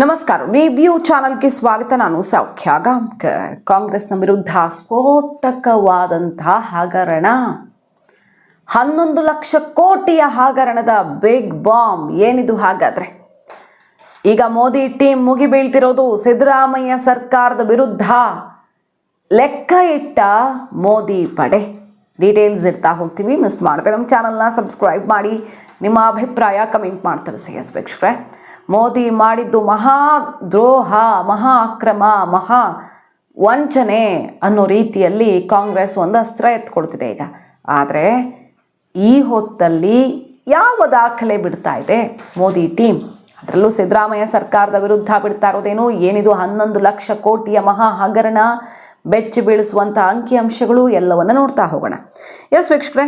ನಮಸ್ಕಾರ. ರಿವ್ಯೂ ಚಾನಲ್ಗೆ ಸ್ವಾಗತ. ನಾನು ಸೌಖ್ಯ ಗಾಂಕರ್ ಕಾಂಗ್ರೆಸ್ನ ವಿರುದ್ಧ ಸ್ಫೋಟಕವಾದಂತಹ ಹಗರಣ. ಹನ್ನೊಂದು ಲಕ್ಷ ಕೋಟಿಯ ಹಗರಣದ ಬಿಗ್ ಬಾಂಬ್ ಏನಿದು ಹಾಗಾದ್ರೆ? ಈಗ ಮೋದಿ ಟೀಮ್ ಮುಗಿಬೀಳ್ತಿರೋದು ಸಿದ್ದರಾಮಯ್ಯ ಸರ್ಕಾರದ ವಿರುದ್ಧ. ಲೆಕ್ಕ ಇಟ್ಟ ಮೋದಿ ಪಡೆ. ಡೀಟೇಲ್ಸ್ ಇಡ್ತಾ ಹೋಗ್ತೀವಿ. ಮಿಸ್ ಮಾಡಿದ್ರೆ ನಮ್ಮ ಚಾನಲ್ನ ಸಬ್ಸ್ಕ್ರೈಬ್ ಮಾಡಿ. ನಿಮ್ಮ ಅಭಿಪ್ರಾಯ ಕಮೆಂಟ್ ಮಾಡ್ತಾರೆ ಸಿ ಎಸ್ ಮೋದಿ ಮಾಡಿದ್ದು ಮಹಾ ದ್ರೋಹ, ಮಹಾ ಅಕ್ರಮ, ಮಹಾ ವಂಚನೆ ಅನ್ನೋ ರೀತಿಯಲ್ಲಿ ಕಾಂಗ್ರೆಸ್ ಒಂದು ಅಸ್ತ್ರ ಎತ್ಕೊಡ್ತಿದೆ ಈಗ. ಆದರೆ ಈ ಹೊತ್ತಲ್ಲಿ ಯಾವ ದಾಖಲೆ ಬಿಡ್ತಾ ಇದೆ ಮೋದಿ ಟೀಮ್? ಅದರಲ್ಲೂ ಸಿದ್ದರಾಮಯ್ಯ ಸರ್ಕಾರದ ವಿರುದ್ಧ ಬಿಡ್ತಾ ಇರೋದೇನು? ಏನಿದು ಹನ್ನೊಂದು ಲಕ್ಷ ಕೋಟಿಯ ಮಹಾ ಹಗರಣ, ಬೆಚ್ಚಿ ಬೀಳಿಸುವಂಥ ಅಂಕಿಅಂಶಗಳು ಎಲ್ಲವನ್ನು ನೋಡ್ತಾ ಹೋಗೋಣ. ಎಸ್ ವೀಕ್ಷಕರೇ,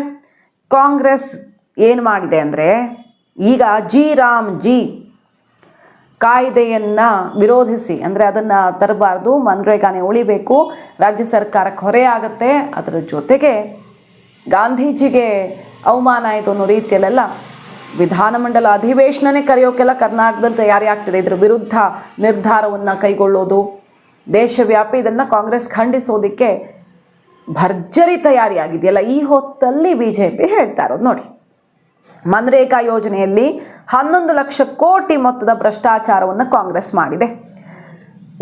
ಕಾಂಗ್ರೆಸ್ ಏನು ಮಾಡಿದೆ ಅಂದರೆ ಈಗ ಜಿ ರಾಮ್ ಜಿ ಕಾಯ್ದೆಯನ್ನು ವಿರೋಧಿಸಿ, ಅಂದರೆ ಅದನ್ನು ತರಬಾರ್ದು, ಮನ್ರೇಗಾನೇ ಉಳಿಬೇಕು, ರಾಜ್ಯ ಸರ್ಕಾರಕ್ಕೆ ಹೊರೆ ಆಗುತ್ತೆ, ಅದರ ಜೊತೆಗೆ ಗಾಂಧೀಜಿಗೆ ಅವಮಾನ ಆಯಿತು ಅನ್ನೋ ರೀತಿಯಲ್ಲೆಲ್ಲ ವಿಧಾನಮಂಡಲ ಅಧಿವೇಶನನೇ ಕರೆಯೋಕೆಲ್ಲ ಕರ್ನಾಟಕದಲ್ಲಿ ತಯಾರಿ ಆಗ್ತಿದೆ ಇದರ ವಿರುದ್ಧ ನಿರ್ಧಾರವನ್ನು ಕೈಗೊಳ್ಳೋದು, ದೇಶವ್ಯಾಪಿ ಇದನ್ನು ಕಾಂಗ್ರೆಸ್ ಖಂಡಿಸೋದಕ್ಕೆ ಭರ್ಜರಿ ತಯಾರಿಯಾಗಿದೆಯಲ್ಲ? ಈ ಹೊತ್ತಲ್ಲಿ ಬಿ ಜೆ ಪಿ ಹೇಳ್ತಾ ಇರೋದು ನೋಡಿ. ಮನ್ರೇಗಾ ಯೋಜನೆಯಲ್ಲಿ ಹನ್ನೊಂದು ಲಕ್ಷ ಕೋಟಿ ಮೊತ್ತದ ಭ್ರಷ್ಟಾಚಾರವನ್ನು ಕಾಂಗ್ರೆಸ್ ಮಾಡಿದೆ.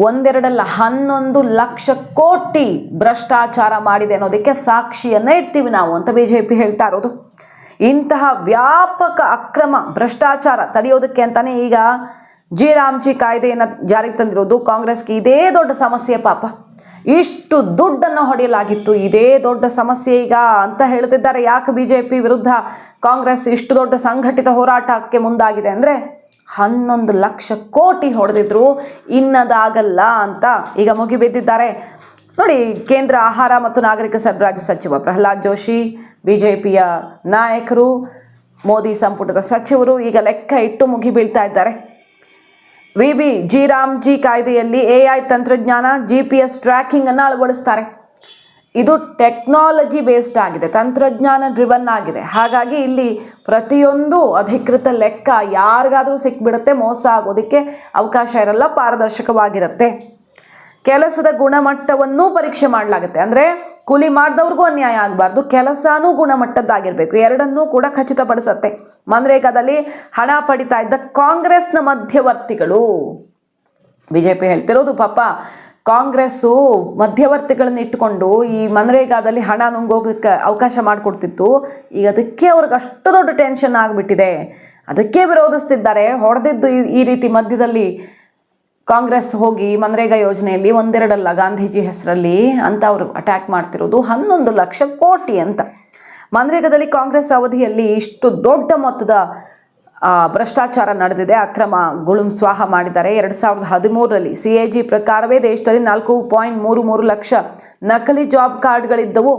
ಒಂದೆರಡಲ್ಲ, ಹನ್ನೊಂದು ಲಕ್ಷ ಕೋಟಿ ಭ್ರಷ್ಟಾಚಾರ ಮಾಡಿದೆ ಅನ್ನೋದಕ್ಕೆ ಸಾಕ್ಷಿಯನ್ನ ಇಡ್ತೀವಿ ನಾವು ಅಂತ ಬಿ ಜೆ ಪಿ ಹೇಳ್ತಾ ಇರೋದು. ಇಂತಹ ವ್ಯಾಪಕ ಅಕ್ರಮ ಭ್ರಷ್ಟಾಚಾರ ತಡೆಯೋದಕ್ಕೆ ಅಂತಾನೆ ಈಗ ಜಿ ರಾಮ್ಜಿ ಕಾಯ್ದೆಯನ್ನು ಜಾರಿಗೆ ತಂದಿರೋದು ಕಾಂಗ್ರೆಸ್ಗೆ. ಇದೇ ದೊಡ್ಡ ಸಮಸ್ಯೆ ಪಾಪ. ಇಷ್ಟು ದುಡ್ಡನ್ನು ಹೊಡೆಯಲಾಗಿತ್ತು. ಇದೇ ದೊಡ್ಡ ಸಮಸ್ಯೆ ಈಗ ಅಂತ ಹೇಳ್ತಿದ್ದಾರೆ ಯಾಕೆ ಬಿ ವಿರುದ್ಧ ಕಾಂಗ್ರೆಸ್ ಇಷ್ಟು ದೊಡ್ಡ ಸಂಘಟಿತ ಹೋರಾಟಕ್ಕೆ ಮುಂದಾಗಿದೆ ಅಂದರೆ ಹನ್ನೊಂದು ಲಕ್ಷ ಕೋಟಿ ಹೊಡೆದಿದ್ರು, ಇನ್ನದಾಗಲ್ಲ ಅಂತ ಈಗ ಮುಗಿಬಿದ್ದಿದ್ದಾರೆ. ನೋಡಿ, ಕೇಂದ್ರ ಆಹಾರ ಮತ್ತು ನಾಗರಿಕ ಸರಬರಾಜು ಸಚಿವ ಪ್ರಹ್ಲಾದ್ ಜೋಶಿ ಬಿ ಜೆ ಪಿಯ ನಾಯಕರು, ಮೋದಿ ಸಂಪುಟದ ಸಚಿವರು ಈಗ ಲೆಕ್ಕ ಇಟ್ಟು ಮುಗಿಬೀಳ್ತಾ ಇದ್ದಾರೆ. V B G RAM G ಕಾಯ್ದೆಯಲ್ಲಿ ಎ ಐ ತಂತ್ರಜ್ಞಾನ ಜಿ ಪಿ ಎಸ್ ಟ್ರ್ಯಾಕಿಂಗನ್ನು ಅಳವಡಿಸ್ತಾರೆ. ಇದು ಟೆಕ್ನಾಲಜಿ ಬೇಸ್ಡ್ ಆಗಿದೆ, ತಂತ್ರಜ್ಞಾನ ಡ್ರಿವನ್ ಆಗಿದೆ. ಹಾಗಾಗಿ ಇಲ್ಲಿ ಪ್ರತಿಯೊಂದು ಅಧಿಕೃತ ಲೆಕ್ಕ ಯಾರಿಗಾದರೂ ಸಿಕ್ಬಿಡುತ್ತೆ, ಮೋಸ ಆಗೋದಕ್ಕೆ ಅವಕಾಶ ಇರಲ್ಲ, ಪಾರದರ್ಶಕವಾಗಿರುತ್ತೆ. ಕೆಲಸದ ಗುಣಮಟ್ಟವನ್ನೂ ಪರೀಕ್ಷೆ ಮಾಡಲಾಗುತ್ತೆ. ಅಂದರೆ ಕೂಲಿ ಮಾಡಿದವ್ರಿಗೂ ಅನ್ಯಾಯ ಆಗಬಾರ್ದು, ಕೆಲಸನೂ ಗುಣಮಟ್ಟದ್ದಾಗಿರಬೇಕು. ಎರಡನ್ನೂ ಕೂಡ ಖಚಿತಪಡಿಸತ್ತೆ. ಮನ್ರೇಗಾದಲ್ಲಿ ಹಣ ಪಡಿತಾ ಇದ್ದ ಕಾಂಗ್ರೆಸ್ನ ಮಧ್ಯವರ್ತಿಗಳು. ಬಿ ಜೆ ಪಿ ಹೇಳ್ತಿರೋದು ಪಾಪ, ಕಾಂಗ್ರೆಸ್ಸು ಮಧ್ಯವರ್ತಿಗಳನ್ನ ಇಟ್ಟುಕೊಂಡು ಈ ಮನ್ರೇಗಾದಲ್ಲಿ ಹಣ ನುಂಗೋಗಕ್ಕೆ ಅವಕಾಶ ಮಾಡಿಕೊಡ್ತಿತ್ತು. ಈಗ ಅದಕ್ಕೆ ಅವ್ರಿಗೆ ಅಷ್ಟು ದೊಡ್ಡ ಟೆನ್ಷನ್ ಆಗಿಬಿಟ್ಟಿದೆ. ಅದಕ್ಕೆ ವಿರೋಧಿಸ್ತಿದ್ದಾರೆ. ಹೊಡೆದಿದ್ದು ಈ ರೀತಿ ಮಧ್ಯದಲ್ಲಿ ಕಾಂಗ್ರೆಸ್ ಹೋಗಿ ಮನ್ರೇಗಾ ಯೋಜನೆಯಲ್ಲಿ ಒಂದೆರಡಲ್ಲ ಗಾಂಧೀಜಿ ಹೆಸರಲ್ಲಿ ಅಂತ ಅವರು ಅಟ್ಯಾಕ್ ಮಾಡ್ತಿರೋದು, ಹನ್ನೊಂದು ಲಕ್ಷ ಕೋಟಿ ಅಂತ. ಮನ್ರೇಗಾದಲ್ಲಿ ಕಾಂಗ್ರೆಸ್ ಅವಧಿಯಲ್ಲಿ ಇಷ್ಟು ದೊಡ್ಡ ಮೊತ್ತದ ಭ್ರಷ್ಟಾಚಾರ ನಡೆದಿದೆ, ಅಕ್ರಮ ಗುಳುಂ ಸ್ವಾಹ ಮಾಡಿದ್ದಾರೆ. ಎರಡು ಸಾವಿರದ ಹದಿಮೂರರಲ್ಲಿ ಸಿ ಎ ಜಿ ಪ್ರಕಾರವೇ ದೇಶದಲ್ಲಿ ನಾಲ್ಕು ಪಾಯಿಂಟ್ ಮೂರು ಮೂರು ಲಕ್ಷ ನಕಲಿ ಜಾಬ್ ಕಾರ್ಡ್ಗಳಿದ್ದವು.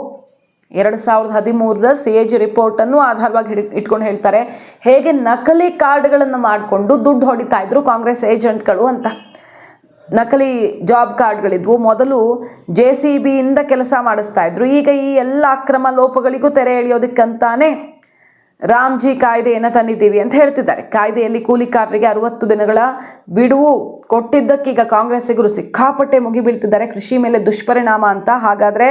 ಎರಡು ಸಾವಿರದ ಹದಿಮೂರರ ಸಿ ಎ ಜಿ ರಿಪೋರ್ಟನ್ನು ಆಧಾರವಾಗಿ ಹಿಡಿ ಇಟ್ಕೊಂಡು ಹೇಳ್ತಾರೆ. ಹೇಗೆ ನಕಲಿ ಕಾರ್ಡ್ಗಳನ್ನು ಮಾಡಿಕೊಂಡು ದುಡ್ಡು ಹೊಡಿತಾ ಇದ್ರು ಕಾಂಗ್ರೆಸ್ ಏಜೆಂಟ್ಗಳು ಅಂತ. ನಕಲಿ ಜಾಬ್ ಕಾರ್ಡ್ಗಳಿದ್ವು. ಮೊದಲು ಜೆ ಸಿ ಬಿಯಿಂದ ಕೆಲಸ ಮಾಡಿಸ್ತಾ ಇದ್ರು. ಈಗ ಈ ಎಲ್ಲ ಅಕ್ರಮ ಲೋಪಗಳಿಗೂ ತೆರೆ ಎಳೆಯೋದಕ್ಕಂತಾನೆ ರಾಮ್ಜಿ ಕಾಯ್ದೆಯನ್ನು ತಂದಿದ್ದೀವಿ ಅಂತ ಹೇಳ್ತಿದ್ದಾರೆ. ಕಾಯ್ದೆಯಲ್ಲಿ ಕೂಲಿಕಾರರಿಗೆ ಅರವತ್ತು ದಿನಗಳ ಬಿಡುವು ಕೊಟ್ಟಿದ್ದಕ್ಕೀಗ ಕಾಂಗ್ರೆಸ್ಸಿಗರು ಸಿಕ್ಕಾಪಟ್ಟೆ ಮುಗಿಬೀಳ್ತಿದ್ದಾರೆ ಕೃಷಿ ಮೇಲೆ ದುಷ್ಪರಿಣಾಮ ಅಂತ. ಹಾಗಾದರೆ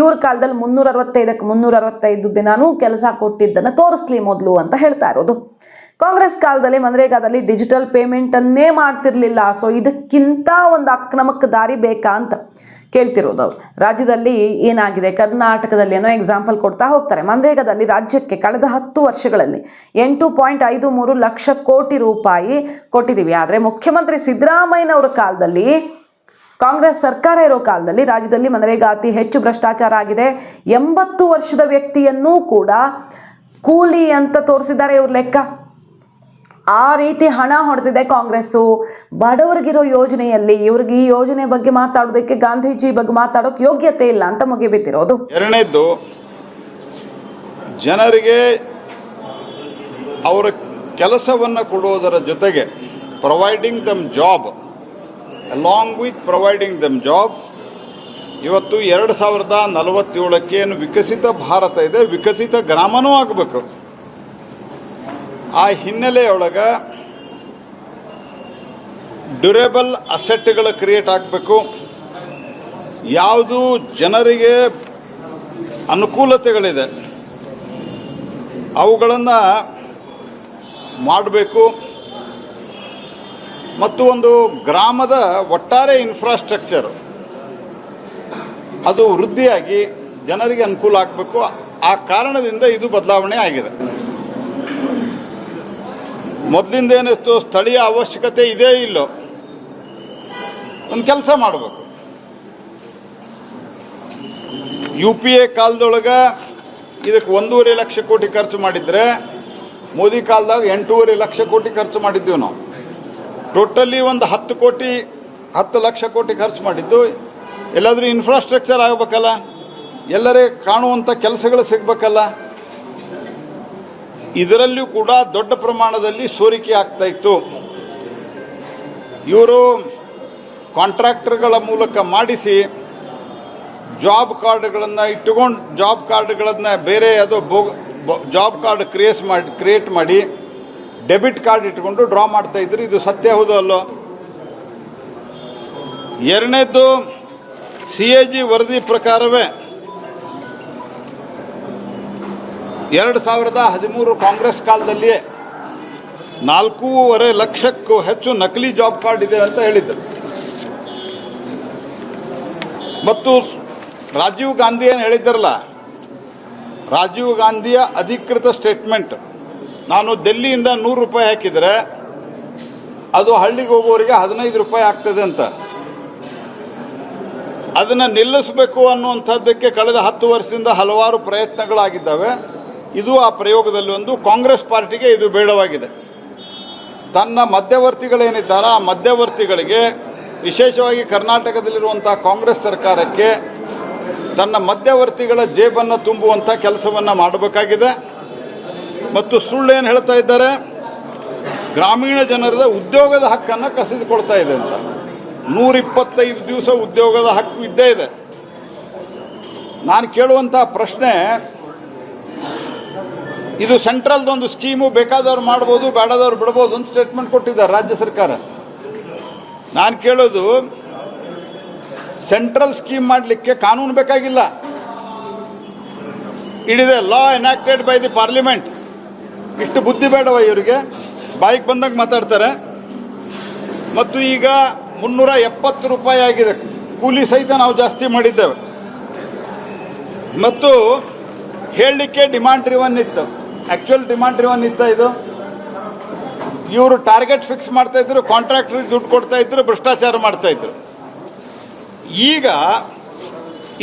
ಇವ್ರ ಕಾಲದಲ್ಲಿ ಮುನ್ನೂರ ಅರವತ್ತೈದಕ್ಕೆ ಮುನ್ನೂರ ಅರವತ್ತೈದು ದಿನಾನೂ ಕೆಲಸ ಕೊಟ್ಟಿದ್ದನ್ನು ತೋರಿಸ್ಲಿ ಮೊದಲು ಅಂತ ಹೇಳ್ತಾ ಇರೋದು. ಕಾಂಗ್ರೆಸ್ ಕಾಲದಲ್ಲಿ ಮನರೇಗಾದಲ್ಲಿ ಡಿಜಿಟಲ್ ಪೇಮೆಂಟನ್ನೇ ಮಾಡ್ತಿರ್ಲಿಲ್ಲ. ಸೊ ಇದಕ್ಕಿಂತ ಒಂದು ಅಕ್ರಮಕ್ಕೆ ದಾರಿ ಬೇಕಾ ಅಂತ. ಕೇಳ್ತಿರೋದು. ರಾಜ್ಯದಲ್ಲಿ ಏನಾಗಿದೆ? ಕರ್ನಾಟಕದಲ್ಲಿ ಏನೋ ಎಕ್ಸಾಂಪಲ್ ಕೊಡ್ತಾ ಹೋಗ್ತಾರೆ. ಮನ್ರೇಗಾದಲ್ಲಿ ರಾಜ್ಯಕ್ಕೆ ಕಳೆದ ಹತ್ತು ವರ್ಷಗಳಲ್ಲಿ ಎಂಟು ಪಾಯಿಂಟ್ ಐದು ಮೂರು ಲಕ್ಷ ಕೋಟಿ ರೂಪಾಯಿ ಕೊಟ್ಟಿದ್ದೀವಿ. ಆದರೆ ಮುಖ್ಯಮಂತ್ರಿ ಸಿದ್ದರಾಮಯ್ಯನವರ ಕಾಲದಲ್ಲಿ, ಕಾಂಗ್ರೆಸ್ ಸರ್ಕಾರ ಇರೋ ಕಾಲದಲ್ಲಿ ರಾಜ್ಯದಲ್ಲಿ ಮನರೇಗಾ ಅತಿ ಹೆಚ್ಚು ಭ್ರಷ್ಟಾಚಾರ ಆಗಿದೆ. ಎಂಬತ್ತು ವರ್ಷದ ವ್ಯಕ್ತಿಯನ್ನೂ ಕೂಡ ಕೂಲಿ ಅಂತ ತೋರಿಸಿದ್ದಾರೆ ಇವ್ರ ಲೆಕ್ಕ. ಆ ರೀತಿ ಹಣ ಹೊಡೆದಿದೆ ಕಾಂಗ್ರೆಸ್ಸು. ಬಡವರಿಗಿರೋ ಯೋಜನೆಯಲ್ಲಿ ಇವ್ರಿಗೆ ಈ ಯೋಜನೆ ಬಗ್ಗೆ ಮಾತಾಡೋದಕ್ಕೆ ಗಾಂಧೀಜಿ ಬಗ್ಗೆ ಮಾತಾಡೋಕೆ ಯೋಗ್ಯತೆ ಇಲ್ಲ ಅಂತ ಮುಗಿಬಿದ್ದಿರೋದು. ಎರಡನೇದ್ದು, ಜನರಿಗೆ ಅವರ ಕೆಲಸವನ್ನು ಕೊಡುವುದರ ಜೊತೆಗೆ providing them job along with providing them job ಇವತ್ತು ಎರಡು ಸಾವಿರದ ನಲವತ್ತೇಳಕ್ಕೆ ಏನು ವಿಕಸಿತ ಭಾರತ ಇದೆ, ವಿಕಸಿತ ಗ್ರಾಮನೂ ಆಗಬೇಕು. ಆ ಹಿನ್ನೆಲೆಯೊಳಗೆ ಡ್ಯೂರೇಬಲ್ ಅಸೆಟ್ಗಳು ಕ್ರಿಯೇಟ್ ಆಗಬೇಕು. ಯಾವುದು ಜನರಿಗೆ ಅನುಕೂಲತೆಗಳಿದೆ. ಅವುಗಳನ್ನು ಮಾಡಬೇಕು. ಮತ್ತು ಒಂದು ಗ್ರಾಮದ ಒಟ್ಟಾರೆ ಇನ್ಫ್ರಾಸ್ಟ್ರಕ್ಚರ್ ಅದು ವೃದ್ಧಿಯಾಗಿ ಜನರಿಗೆ ಅನುಕೂಲ ಆಗಬೇಕು. ಆ ಕಾರಣದಿಂದ ಇದು ಬದಲಾವಣೆ ಆಗಿದೆ. ಮೊದಲಿಂದ ಏನಿತ್ತು ಸ್ಥಳೀಯ ಅವಶ್ಯಕತೆ ಇದೇ ಇಲ್ಲೋ. ಒಂದು ಕೆಲಸ ಮಾಡಬೇಕು. ಯು ಪಿ ಎ ಕಾಲದೊಳಗೆ ಇದಕ್ಕೆ ಒಂದೂವರೆ ಲಕ್ಷ ಕೋಟಿ ಖರ್ಚು ಮಾಡಿದರೆ, ಮೋದಿ ಕಾಲದಾಗ ಎಂಟೂವರೆ ಲಕ್ಷ ಕೋಟಿ ಖರ್ಚು ಮಾಡಿದ್ದೀವಿ ನಾವು. ಟೋಟಲಿ ಒಂದು ಹತ್ತು ಕೋಟಿ, ಹತ್ತು ಲಕ್ಷ ಕೋಟಿ ಖರ್ಚು ಮಾಡಿದ್ದು. ಎಲ್ಲಾದರೂ ಇನ್ಫ್ರಾಸ್ಟ್ರಕ್ಚರ್ ಆಗಬೇಕಲ್ಲ. ಎಲ್ಲರೇ ಕಾಣುವಂಥ ಕೆಲಸಗಳು ಸಿಗಬೇಕಲ್ಲ. ಇದರಲ್ಲಿಯೂ ಕೂಡ ದೊಡ್ಡ ಪ್ರಮಾಣದಲ್ಲಿ ಸೋರಿಕೆ ಆಗ್ತಾ ಇತ್ತು. ಇವರು ಕಾಂಟ್ರಾಕ್ಟರ್ಗಳ ಮೂಲಕ ಮಾಡಿಸಿ ಜಾಬ್ ಕಾರ್ಡ್ಗಳನ್ನು ಇಟ್ಟುಕೊಂಡು, ಜಾಬ್ ಕಾರ್ಡ್ಗಳನ್ನು ಬೇರೆ ಅದು ಬೋಗ್ ಜಾಬ್ ಕಾರ್ಡ್ ಕ್ರಿಯೇಸ್ ಮಾಡಿ, ಕ್ರಿಯೇಟ್ ಮಾಡಿ ಡೆಬಿಟ್ ಕಾರ್ಡ್ ಇಟ್ಕೊಂಡು ಡ್ರಾ ಮಾಡ್ತಾ ಇದ್ರು. ಇದು ಸತ್ಯ ಹೌದು ಅಲ್ಲೋ? ಎರಡನೇದ್ದು, ಸಿ ಎ ಜಿ ವರದಿ ಪ್ರಕಾರವೇ ಎರಡು ಸಾವಿರದ ಹದಿಮೂರು ಕಾಂಗ್ರೆಸ್ ಕಾಲದಲ್ಲಿಯೇ ನಾಲ್ಕೂವರೆ ಲಕ್ಷಕ್ಕೂ ಹೆಚ್ಚು ನಕಲಿ ಜಾಬ್ ಕಾರ್ಡ್ ಇದೆ ಅಂತ ಹೇಳಿದ್ದರು. ಮತ್ತು ರಾಜೀವ್ ಗಾಂಧಿ ಏನು ಹೇಳಿದ್ದಾರಲ್ಲ, ರಾಜೀವ್ ಗಾಂಧಿಯ ಅಧಿಕೃತ ಸ್ಟೇಟ್ಮೆಂಟ್, ನಾನು ದೆಲ್ಲಿಯಿಂದ ನೂರು ರೂಪಾಯಿ ಹಾಕಿದರೆ ಅದು ಹಳ್ಳಿಗೆ ಹೋಗೋರಿಗೆ ಹದಿನೈದು ರೂಪಾಯಿ ಆಗ್ತದೆ ಅಂತ. ಅದನ್ನು ನಿಲ್ಲಿಸಬೇಕು ಅನ್ನುವಂಥದ್ದಕ್ಕೆ ಕಳೆದ ಹತ್ತು ವರ್ಷದಿಂದ ಹಲವಾರು ಪ್ರಯತ್ನಗಳಾಗಿದ್ದಾವೆ. ಇದು ಆ ಪ್ರಯೋಗದಲ್ಲಿ ಒಂದು ಕಾಂಗ್ರೆಸ್ ಪಾರ್ಟಿಗೆ ಇದು ಬೇಡವಾಗಿದೆ. ತನ್ನ ಮಧ್ಯವರ್ತಿಗಳೇನಿದ್ದಾರೆ ಆ ಮಧ್ಯವರ್ತಿಗಳಿಗೆ ವಿಶೇಷವಾಗಿ ಕರ್ನಾಟಕದಲ್ಲಿರುವಂಥ ಕಾಂಗ್ರೆಸ್ ಸರ್ಕಾರಕ್ಕೆ ತನ್ನ ಮಧ್ಯವರ್ತಿಗಳ ಜೇಬನ್ನು ತುಂಬುವಂಥ ಕೆಲಸವನ್ನು ಮಾಡಬೇಕಾಗಿದೆ. ಮತ್ತು ಸುಳ್ಳೇನು ಹೇಳ್ತಾ ಇದ್ದಾರೆ, ಗ್ರಾಮೀಣ ಜನರದ ಉದ್ಯೋಗದ ಹಕ್ಕನ್ನು ಕಸಿದುಕೊಳ್ತಾ ಇದೆ ಅಂತ. ನೂರಿಪ್ಪತ್ತೈದು ದಿವಸ ಉದ್ಯೋಗದ ಹಕ್ಕು ಇದ್ದೇ ಇದೆ. ನಾನು ಕೇಳುವಂಥ ಪ್ರಶ್ನೆ ಇದು ಸೆಂಟ್ರಲ್ದೊಂದು ಸ್ಕೀಮು, ಬೇಕಾದವ್ರು ಮಾಡ್ಬೋದು, ಬೇಡದವ್ರು ಬಿಡ್ಬೋದು ಅಂತ ಸ್ಟೇಟ್ಮೆಂಟ್ ಕೊಟ್ಟಿದ್ದಾರೆ ರಾಜ್ಯ ಸರ್ಕಾರ. ನಾನು ಕೇಳೋದು, ಸೆಂಟ್ರಲ್ ಸ್ಕೀಮ್ ಮಾಡಲಿಕ್ಕೆ ಕಾನೂನು ಬೇಕಾಗಿಲ್ಲ. It law enacted by the parliament ಇಷ್ಟು ಬುದ್ಧಿ ಬೇಡವ ಇವರಿಗೆ. ಬಾಯಿಗೆ ಬಂದಂಗೆ ಮಾತಾಡ್ತಾರೆ. ಮತ್ತು ಈಗ ಮುನ್ನೂರ ಎಪ್ಪತ್ತು ರೂಪಾಯಿ ಆಗಿದೆ. ಕೂಲಿ ಸಹಿತ ನಾವು ಜಾಸ್ತಿ ಮಾಡಿದ್ದೇವೆ. ಮತ್ತು ಹೇಳಲಿಕ್ಕೆ ಡಿಮಾಂಡ್ ರಿವನ್ ಇತ್ತು. ಆ್ಯಕ್ಚುಯಲ್ ಡಿಮಾಂಡ್ ಡ್ರಿವನ್ ಇತ್ತ ಇದು. ಇವರು ಟಾರ್ಗೆಟ್ ಫಿಕ್ಸ್ ಮಾಡ್ತಾ ಇದ್ರು ಕಾಂಟ್ರಾಕ್ಟ್ರಿಗೆ ದುಡ್ಡು ಕೊಡ್ತಾ ಇದ್ರು, ಭ್ರಷ್ಟಾಚಾರ ಮಾಡ್ತಾ ಇದ್ರು. ಈಗ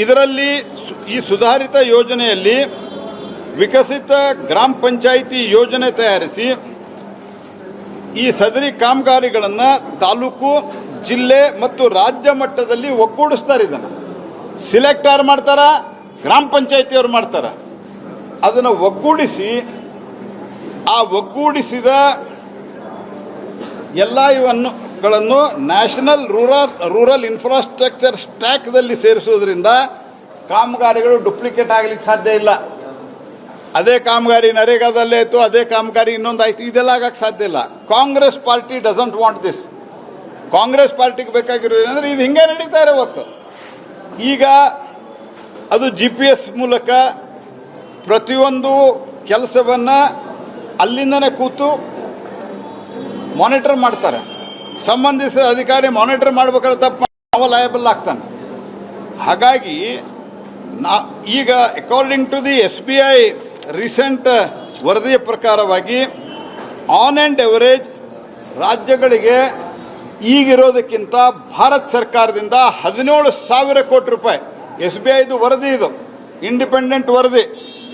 ಇದರಲ್ಲಿ ಈ ಸುಧಾರಿತ ಯೋಜನೆಯಲ್ಲಿ ವಿಕಸಿತ ಗ್ರಾಮ ಪಂಚಾಯಿತಿ ಯೋಜನೆ ತಯಾರಿಸಿ ಈ ಸದರಿ ಕಾಮಗಾರಿಗಳನ್ನು ತಾಲೂಕು, ಜಿಲ್ಲೆ ಮತ್ತು ರಾಜ್ಯ ಮಟ್ಟದಲ್ಲಿ ಒಗ್ಗೂಡಿಸ್ತಾರೆ ಇದನ್ನು. ಸಿಲೆಕ್ಟ್ ಯಾರು ಮಾಡ್ತಾರ? ಗ್ರಾಮ ಪಂಚಾಯಿತಿಯವ್ರು ಮಾಡ್ತಾರ. ಅದನ್ನು ಒಗ್ಗೂಡಿಸಿ, ಆ ಒಗ್ಗೂಡಿಸಿದ ಎಲ್ಲ ಇವನ್ನುಗಳನ್ನು ನ್ಯಾಷನಲ್ ರೂರಲ್ ರೂರಲ್ ಇನ್ಫ್ರಾಸ್ಟ್ರಕ್ಚರ್ ಸ್ಟ್ಯಾಕ್ದಲ್ಲಿ ಸೇರಿಸೋದ್ರಿಂದ ಕಾಮಗಾರಿಗಳು ಡುಪ್ಲಿಕೇಟ್ ಆಗಲಿಕ್ಕೆ ಸಾಧ್ಯ ಇಲ್ಲ. ಅದೇ ಕಾಮಗಾರಿ ನರೇಗಾದಲ್ಲೇ ಆಯಿತು, ಅದೇ ಕಾಮಗಾರಿ ಇನ್ನೊಂದು ಆಯಿತು ಇದೆಲ್ಲ ಆಗಕ್ಕೆ ಸಾಧ್ಯ ಇಲ್ಲ. Congress party doesn't want this Congress ಪಾರ್ಟಿಗೆ ಬೇಕಾಗಿರೋ ಏನಂದ್ರೆ ಇದು ಹಿಂಗೆ ನಡೀತಾ ಇರಬೇಕು ಈಗ ಅದು ಜಿ ಪಿ ಎಸ್ ಮೂಲಕ ಪ್ರತಿಯೊಂದು ಕೆಲಸವನ್ನು ಅಲ್ಲಿಂದನೇ ಕೂತು ಮಾನಿಟರ್ ಮಾಡ್ತಾರೆ. ಸಂಬಂಧಿಸಿದ ಅಧಿಕಾರಿ ಮಾನಿಟರ್ ಮಾಡ್ಬೇಕಾದ್ರೆ ತಪ್ಪು ನಾವು ಲಯಬಲ್ ಆಗ್ತಾನೆ. ಹಾಗಾಗಿ ನಾ ಈಗ according to the S B I recent ವರದಿಯ ಪ್ರಕಾರವಾಗಿ ಆನ್ ಆ್ಯಂಡ್ ಎವರೇಜ್ ರಾಜ್ಯಗಳಿಗೆ ಈಗಿರೋದಕ್ಕಿಂತ ಭಾರತ ಸರ್ಕಾರದಿಂದ ಹದಿನೇಳು ಸಾವಿರ ಕೋಟಿ ರೂಪಾಯಿ ಎಸ್ ಬಿ ಐದು ವರದಿ ಇದು. ಇಂಡಿಪೆಂಡೆಂಟ್ ವರದಿ.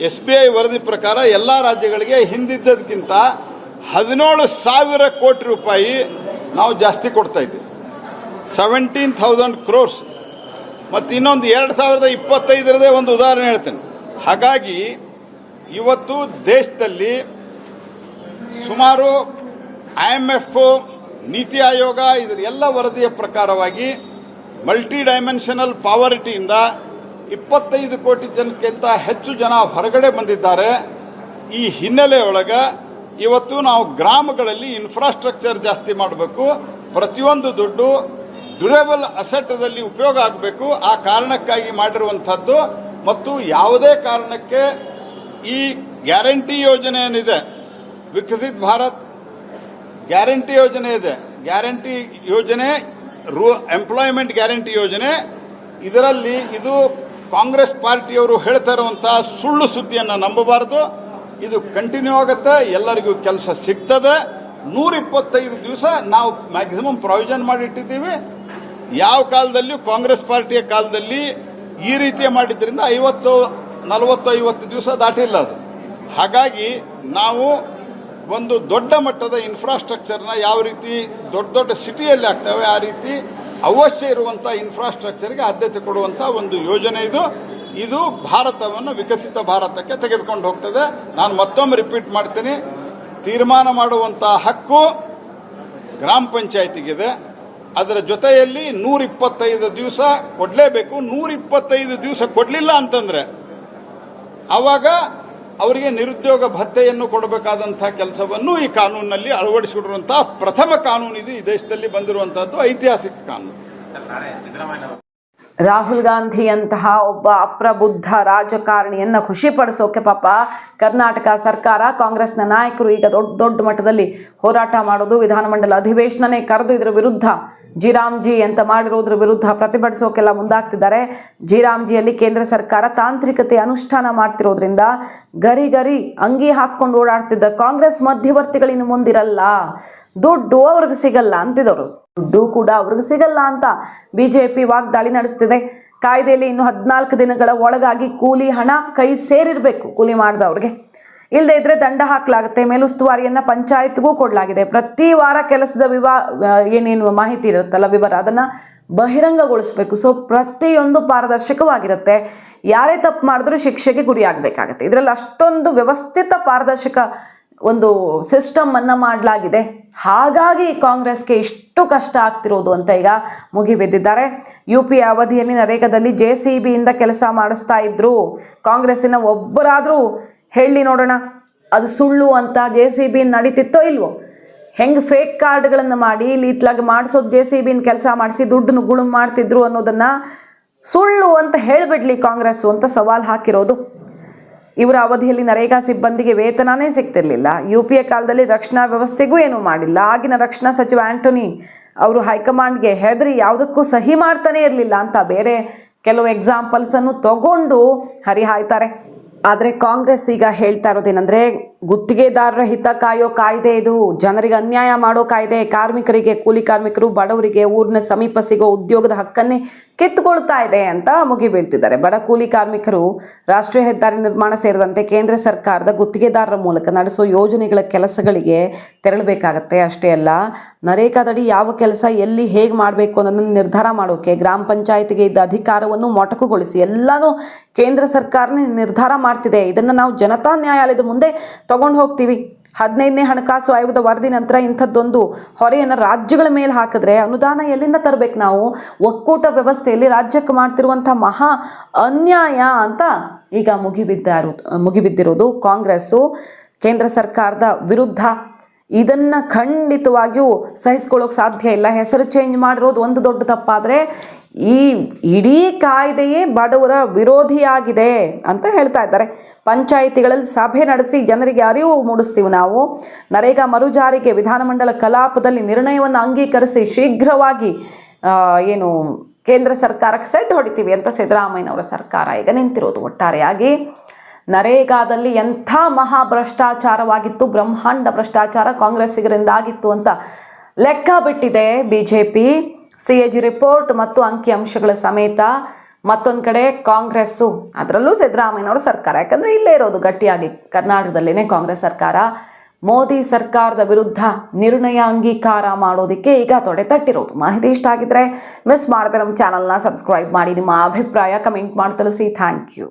ಎಸ್ ಬಿ ಐ ವರದಿ ಪ್ರಕಾರ ಎಲ್ಲ ರಾಜ್ಯಗಳಿಗೆ ಹಿಂದಿದ್ದದಕ್ಕಿಂತ ಹದಿನೇಳು ಸಾವಿರ ಕೋಟಿ ರೂಪಾಯಿ ನಾವು ಜಾಸ್ತಿ ಕೊಡ್ತಾ ಇದ್ದೀವಿ. ಸೆವೆಂಟೀನ್ ಥೌಸಂಡ್ ಕ್ರೋರ್ಸ್ ಮತ್ತು ಇನ್ನೊಂದು ಎರಡು ಸಾವಿರದ ಇಪ್ಪತ್ತೈದರದೇ ಒಂದು ಉದಾಹರಣೆ ಹೇಳ್ತೇನೆ. ಹಾಗಾಗಿ ಇವತ್ತು ದೇಶದಲ್ಲಿ ಸುಮಾರು I M F NITI Aayog, ಇದರ ಎಲ್ಲ ವರದಿಯ ಪ್ರಕಾರವಾಗಿ ಮಲ್ಟಿ ಡೈಮೆನ್ಷನಲ್ ಪಾವರಿಟಿಯಿಂದ ಇಪ್ಪತ್ತೈದು ಕೋಟಿ ಜನಕ್ಕಿಂತ ಹೆಚ್ಚು ಜನ ಹೊರಗಡೆ ಬಂದಿದ್ದಾರೆ. ಈ ಹಿನ್ನೆಲೆಯೊಳಗೆ ಇವತ್ತು ನಾವು ಗ್ರಾಮಗಳಲ್ಲಿ ಇನ್ಫ್ರಾಸ್ಟ್ರಕ್ಚರ್ ಜಾಸ್ತಿ ಮಾಡಬೇಕು. ಪ್ರತಿಯೊಂದು ದುಡ್ಡು ಡ್ಯೂರೇಬಲ್ ಅಸೆಟ್ದಲ್ಲಿ ಉಪಯೋಗ ಆಗಬೇಕು. ಆ ಕಾರಣಕ್ಕಾಗಿ ಮಾಡಿರುವಂಥದ್ದು ಮತ್ತು ಯಾವುದೇ ಕಾರಣಕ್ಕೆ ಈ ಗ್ಯಾರಂಟಿ ಯೋಜನೆ ಏನಿದೆ? ವಿಕಸಿತ್ ಭಾರತ್ ಗ್ಯಾರಂಟಿ ಯೋಜನೆ ಇದೆ. ಗ್ಯಾರಂಟಿ ಯೋಜನೆ ರೂ ಎಂಪ್ಲಾಯ್ಮೆಂಟ್ ಗ್ಯಾರಂಟಿ ಯೋಜನೆ. ಇದರಲ್ಲಿ ಇದು ಕಾಂಗ್ರೆಸ್ ಪಾರ್ಟಿಯವರು ಹೇಳ್ತಾ ಇರುವಂತಹ ಸುಳ್ಳು ಸುದ್ದಿಯನ್ನು ನಂಬಬಾರದು. ಇದು ಕಂಟಿನ್ಯೂ ಆಗುತ್ತೆ, ಎಲ್ಲರಿಗೂ ಕೆಲಸ ಸಿಗ್ತದೆ. ನೂರ ಇಪ್ಪತ್ತೈದು ದಿವಸ ನಾವು ಮ್ಯಾಕ್ಸಿಮಮ್ ಪ್ರಾವಿಷನ್ ಮಾಡಿಟ್ಟಿದ್ದೀವಿ. ಯಾವ ಕಾಲದಲ್ಲಿಯೂ ಕಾಂಗ್ರೆಸ್ ಪಾರ್ಟಿಯ ಕಾಲದಲ್ಲಿ ಈ ರೀತಿಯ ಮಾಡಿದ್ರಿಂದ ಐವತ್ತು ನಲವತ್ತು ಐವತ್ತು ದಿವಸ ದಾಟಿಲ್ಲ ಅದು. ಹಾಗಾಗಿ ನಾವು ಒಂದು ದೊಡ್ಡ ಮಟ್ಟದ ಇನ್ಫ್ರಾಸ್ಟ್ರಕ್ಚರ್ನ ಯಾವ ರೀತಿ ದೊಡ್ಡ ದೊಡ್ಡ ಸಿಟಿಯಲ್ಲಿ ಆಗ್ತವೆ, ಆ ರೀತಿ ಅವಶ್ಯ ಇರುವಂಥ ಇನ್ಫ್ರಾಸ್ಟ್ರಕ್ಚರ್ಗೆ ಆದ್ಯತೆ ಕೊಡುವಂಥ ಒಂದು ಯೋಜನೆ ಇದು. ಇದು ಭಾರತವನ್ನು ವಿಕಸಿತ ಭಾರತಕ್ಕೆ ತೆಗೆದುಕೊಂಡು ಹೋಗ್ತದೆ. ನಾನು ಮತ್ತೊಮ್ಮೆ ರಿಪೀಟ್ ಮಾಡ್ತೀನಿ. ತೀರ್ಮಾನ ಮಾಡುವಂಥ ಹಕ್ಕು ಗ್ರಾಮ ಪಂಚಾಯತಿಗಿದೆ. ಅದರ ಜೊತೆಯಲ್ಲಿ ನೂರ ಇಪ್ಪತ್ತೈದು ದಿವಸ ಕೊಡಲೇಬೇಕು. ನೂರ ಇಪ್ಪತ್ತೈದು ದಿವಸ ಕೊಡಲಿಲ್ಲ ಅಂತಂದ್ರೆ ಆವಾಗ ಅವರಿಗೆ ನಿರುದ್ಯೋಗ ಭತ್ಯೆಯನ್ನು ಕೊಡಬೇಕಾದಂತಹ ಕೆಲಸವನ್ನು ಈ ಕಾನೂನಿನಲ್ಲಿ ಅಳವಡಿಸಿಕೊಂಡಿರುವಂತಹ ಪ್ರಥಮ ಕಾನೂನು ಇದು ಈ ದೇಶದಲ್ಲಿ ಬಂದಿರುವಂತಹದ್ದು ಐತಿಹಾಸಿಕ ಕಾನೂನು. ರಾಹುಲ್ ಗಾಂಧಿಯಂತಹ ಒಬ್ಬ ಅಪ್ರಬುದ್ಧ ರಾಜಕಾರಣಿಯನ್ನು ಖುಷಿಪಡಿಸೋಕೆ ಪಾಪ ಕರ್ನಾಟಕ ಸರ್ಕಾರ, ಕಾಂಗ್ರೆಸ್ನ ನಾಯಕರು ಈಗ ದೊಡ್ಡ ದೊಡ್ಡ ಮಟ್ಟದಲ್ಲಿ ಹೋರಾಟ ಮಾಡೋದು, ವಿಧಾನಮಂಡಲ ಅಧಿವೇಶನನೇ ಕರೆದು ಇದರ ವಿರುದ್ಧ, ಜಿರಾಮ್ಜಿ ಅಂತ ಮಾಡಿರೋದ್ರ ವಿರುದ್ಧ ಪ್ರತಿಭಟಿಸೋಕೆಲ್ಲ ಮುಂದಾಗ್ತಿದ್ದಾರೆ. ಜಿರಾಮ್ಜಿಯಲ್ಲಿ ಕೇಂದ್ರ ಸರ್ಕಾರ ತಾಂತ್ರಿಕತೆ ಅನುಷ್ಠಾನ ಮಾಡ್ತಿರೋದ್ರಿಂದ ಗರಿ ಗರಿ ಅಂಗಿ ಹಾಕ್ಕೊಂಡು ಓಡಾಡ್ತಿದ್ದ ಕಾಂಗ್ರೆಸ್ ಮಧ್ಯವರ್ತಿಗಳಿನ್ನು ಮುಂದಿರಲ್ಲ. ದುಡ್ಡು ಅವ್ರಿಗೆ ಸಿಗಲ್ಲ ಅಂತಿದವರು. ದುಡ್ಡು ಕೂಡ ಅವ್ರಿಗೆ ಸಿಗಲ್ಲ ಅಂತ ಬಿಜೆಪಿ ವಾಗ್ದಾಳಿ ನಡೆಸ್ತಿದೆ. ಕಾಯ್ದೆಯಲ್ಲಿ ಇನ್ನು ಹದಿನಾಲ್ಕು ದಿನಗಳ ಒಳಗಾಗಿ ಕೂಲಿ ಹಣ ಕೈ ಸೇರಿರಬೇಕು ಕೂಲಿ ಮಾಡಿದವ್ರಿಗೆ. ಇಲ್ಲದೆ ಇದ್ರೆ ದಂಡ ಹಾಕಲಾಗುತ್ತೆ. ಮೇಲುಸ್ತುವಾರಿಯನ್ನ ಪಂಚಾಯತ್ಗೂ ಕೊಡಲಾಗಿದೆ. ಪ್ರತಿ ವಾರ ಕೆಲಸದ ವಿವಾ ಏನೇನು ಮಾಹಿತಿ ಇರುತ್ತಲ್ಲ ವಿವರ ಅದನ್ನ ಬಹಿರಂಗಗೊಳಿಸಬೇಕು. ಸೊ ಪ್ರತಿಯೊಂದು ಪಾರದರ್ಶಕವಾಗಿರುತ್ತೆ. ಯಾರೇ ತಪ್ಪು ಮಾಡಿದ್ರೂ ಶಿಕ್ಷೆಗೆ ಗುರಿಯಾಗಬೇಕಾಗತ್ತೆ. ಇದರಲ್ಲಿ ಅಷ್ಟೊಂದು ವ್ಯವಸ್ಥಿತ ಪಾರದರ್ಶಕ ಒಂದು ಸಿಸ್ಟಮ್ ಅನ್ನ ಮಾಡಲಾಗಿದೆ. ಹಾಗಾಗಿ ಕಾಂಗ್ರೆಸ್ಗೆ ಇಷ್ಟು ಕಷ್ಟ ಆಗ್ತಿರೋದು ಅಂತ ಈಗ ಮುಗಿಬಿದ್ದಿದ್ದಾರೆ. ಯು ಪಿ ಅವಧಿಯಲ್ಲಿ ನರೇಗಾದಲ್ಲಿ ಜೆ ಸಿ ಬಿಯಿಂದ ಕೆಲಸ ಮಾಡಿಸ್ತಾ ಇದ್ರು. ಕಾಂಗ್ರೆಸ್ಸಿನ ಒಬ್ಬರಾದರೂ ಹೇಳಿ ನೋಡೋಣ, ಅದು ಸುಳ್ಳು ಅಂತ ಜೆ ಸಿ ಬಿ ನಡೀತಿತ್ತೋ ಇಲ್ವೋ? ಹೆಂಗೆ ಫೇಕ್ ಕಾರ್ಡ್ಗಳನ್ನು ಮಾಡಿ ಲೀತ್ಲಾಗಿ ಮಾಡಿಸೋದು ಜೆ ಸಿ ಬಿನ ಕೆಲಸ ಮಾಡಿಸಿ ದುಡ್ಡನ್ನು ಗುಳು ಮಾಡ್ತಿದ್ರು ಅನ್ನೋದನ್ನ ಸುಳ್ಳು ಅಂತ ಹೇಳಿಬಿಡ್ಲಿ ಕಾಂಗ್ರೆಸ್ಸು ಅಂತ ಸವಾಲ್ ಹಾಕಿರೋದು. ಇವರ ಅವಧಿಯಲ್ಲಿ ನರೇಗಾ ಸಿಬ್ಬಂದಿಗೆ ವೇತನನೇ ಸಿಗ್ತಿರ್ಲಿಲ್ಲ. ಯು ಪಿ ಎ ಕಾಲದಲ್ಲಿ ರಕ್ಷಣಾ ವ್ಯವಸ್ಥೆಗೂ ಏನೂ ಮಾಡಿಲ್ಲ. ಆಗಿನ ರಕ್ಷಣಾ ಸಚಿವ ಆಂಟೋನಿ ಅವರು ಹೈಕಮಾಂಡ್ಗೆ ಹೆದರಿ ಯಾವುದಕ್ಕೂ ಸಹಿ ಮಾಡ್ತಾನೆ ಇರಲಿಲ್ಲ ಅಂತ ಬೇರೆ ಕೆಲವು ಎಕ್ಸಾಂಪಲ್ಸನ್ನು ತಗೊಂಡು ಹರಿಹಾಯ್ತಾರೆ. ಆದರೆ ಕಾಂಗ್ರೆಸ್ ಈಗ ಹೇಳ್ತಾ ಇರೋದೇನೆಂದರೆ ಗುತ್ತಿಗೆದಾರರ ಹಿತ ಕಾಯೋ ಕಾಯ್ದೆ ಇದು. ಜನರಿಗೆ ಅನ್ಯಾಯ ಮಾಡೋ ಕಾಯ್ದೆ. ಕಾರ್ಮಿಕರಿಗೆ, ಕೂಲಿ ಕಾರ್ಮಿಕರು, ಬಡವರಿಗೆ ಊರಿನ ಸಮೀಪ ಸಿಗೋ ಉದ್ಯೋಗದ ಹಕ್ಕನ್ನೇ ಕಿತ್ತುಕೊಳ್ತಾ ಇದೆ ಅಂತ ಮುಗಿಬೀಳ್ತಿದ್ದಾರೆ ಬಡ ಕೂಲಿ ಕಾರ್ಮಿಕರು ರಾಷ್ಟ್ರೀಯ ಹೆದ್ದಾರಿ ನಿರ್ಮಾಣ ಸೇರಿದಂತೆ ಕೇಂದ್ರ ಸರ್ಕಾರದ ಗುತ್ತಿಗೆದಾರರ ಮೂಲಕ ನಡೆಸೋ ಯೋಜನೆಗಳ ಕೆಲಸಗಳಿಗೆ ತೆರಳಬೇಕಾಗತ್ತೆ. ಅಷ್ಟೇ ಅಲ್ಲ, ನರೇಗಾದಡಿ ಯಾವ ಕೆಲಸ ಎಲ್ಲಿ ಹೇಗೆ ಮಾಡಬೇಕು ಅನ್ನೋದನ್ನು ನಿರ್ಧಾರ ಮಾಡೋಕೆ ಗ್ರಾಮ ಪಂಚಾಯತಿಗೆ ಇದ್ದ ಅಧಿಕಾರವನ್ನು ಮೊಟಕುಗೊಳಿಸಿ ಎಲ್ಲನೂ ಕೇಂದ್ರ ಸರ್ಕಾರನೇ ನಿರ್ಧಾರ ಮಾಡ್ತಿದೆ. ಇದನ್ನು ನಾವು ಜನತಾ ನ್ಯಾಯಾಲಯದ ಮುಂದೆ ತಗೊಂಡು ಹೋಗ್ತೀವಿ. ಹದಿನೈದನೇ ಹಣಕಾಸು ಆಯೋಗದ ವರದಿ ನಂತರ ಇಂಥದ್ದೊಂದು ಹೊರೆಯನ್ನು ರಾಜ್ಯಗಳ ಮೇಲೆ ಹಾಕಿದ್ರೆ ಅನುದಾನ ಎಲ್ಲಿಂದ ತರಬೇಕು ನಾವು? ಒಕ್ಕೂಟ ವ್ಯವಸ್ಥೆಯಲ್ಲಿ ರಾಜ್ಯಕ್ಕೆ ಮಾಡ್ತಿರುವಂಥ ಮಹಾ ಅನ್ಯಾಯ ಅಂತ ಈಗ ಮುಗಿಬಿದ್ದಾರು, ಮುಗಿಬಿದ್ದಿರೋದು ಕಾಂಗ್ರೆಸ್ಸು. ಕೇಂದ್ರ ಸರ್ಕಾರದ ವಿರುದ್ಧ ಇದನ್ನ ಖಂಡಿತವಾಗಿಯೂ ಸಹಿಸ್ಕೊಳ್ಳೋಕೆ ಸಾಧ್ಯ ಇಲ್ಲ. ಹೆಸರು ಚೇಂಜ್ ಮಾಡಿರೋದು ಒಂದು ದೊಡ್ಡ ತಪ್ಪಾದರೆ ಈ ಇಡೀ ಕಾಯ್ದೆಯೇ ಬಡವರ ವಿರೋಧಿಯಾಗಿದೆ ಅಂತ ಹೇಳ್ತಾ ಇದ್ದಾರೆ. ಪಂಚಾಯಿತಿಗಳಲ್ಲಿ ಸಭೆ ನಡೆಸಿ ಜನರಿಗೆ ಅರಿವು ಮೂಡಿಸ್ತೀವಿ ನಾವು. ನರೇಗಾ ಮರುಜಾರಿಗೆ ವಿಧಾನಮಂಡಲ ಕಲಾಪದಲ್ಲಿ ನಿರ್ಣಯವನ್ನು ಅಂಗೀಕರಿಸಿ ಶೀಘ್ರವಾಗಿ ಏನು ಕೇಂದ್ರ ಸರ್ಕಾರಕ್ಕೆ ಸೆಟ್ ಹೊಡಿತೀವಿ ಅಂತ ಸಿದ್ದರಾಮಯ್ಯನವರ ಸರ್ಕಾರ ಈಗ ನಿಂತಿರೋದು ಒಟ್ಟಾರೆಯಾಗಿ. ನರೇಗಾದಲ್ಲಿ ಎಂಥ ಮಹಾ ಭ್ರಷ್ಟಾಚಾರವಾಗಿತ್ತು ಬ್ರಹ್ಮಾಂಡ ಭ್ರಷ್ಟಾಚಾರ ಕಾಂಗ್ರೆಸ್ಸಿಗರಿಂದ ಆಗಿತ್ತು ಅಂತ ಲೆಕ್ಕ ಬಿಟ್ಟಿದೆ B J P C A G report ಮತ್ತು ಅಂಕಿಅಂಶಗಳ ಸಮೇತ ಮತ್ತೊಂದು ಕಡೆ ಕಾಂಗ್ರೆಸ್ಸು, ಅದರಲ್ಲೂ ಸಿದ್ದರಾಮಯ್ಯನವರು ಸರ್ಕಾರ. ಯಾಕಂದರೆ ಇಲ್ಲೇ ಇರೋದು ಗಟ್ಟಿಯಾಗಿ ಕರ್ನಾಟಕದಲ್ಲೇ ಕಾಂಗ್ರೆಸ್ ಸರ್ಕಾರ. ಮೋದಿ ಸರ್ಕಾರದ ವಿರುದ್ಧ ನಿರ್ಣಯ ಅಂಗೀಕಾರ ಮಾಡೋದಕ್ಕೆ ಈಗ ತೊಡೆ ತಟ್ಟಿರೋದು. ಮಾಹಿತಿ ಇಷ್ಟ ಆಗಿದ್ರೆ ಮಿಸ್ ಮಾಡಿದ್ರೆ ನಮ್ಮ ಚಾನಲ್ನ ಸಬ್ಸ್ಕ್ರೈಬ್ ಮಾಡಿ, ನಿಮ್ಮ ಅಭಿಪ್ರಾಯ ಕಮೆಂಟ್ ಮಾಡಿ ಸಿ ಥ್ಯಾಂಕ್ ಯು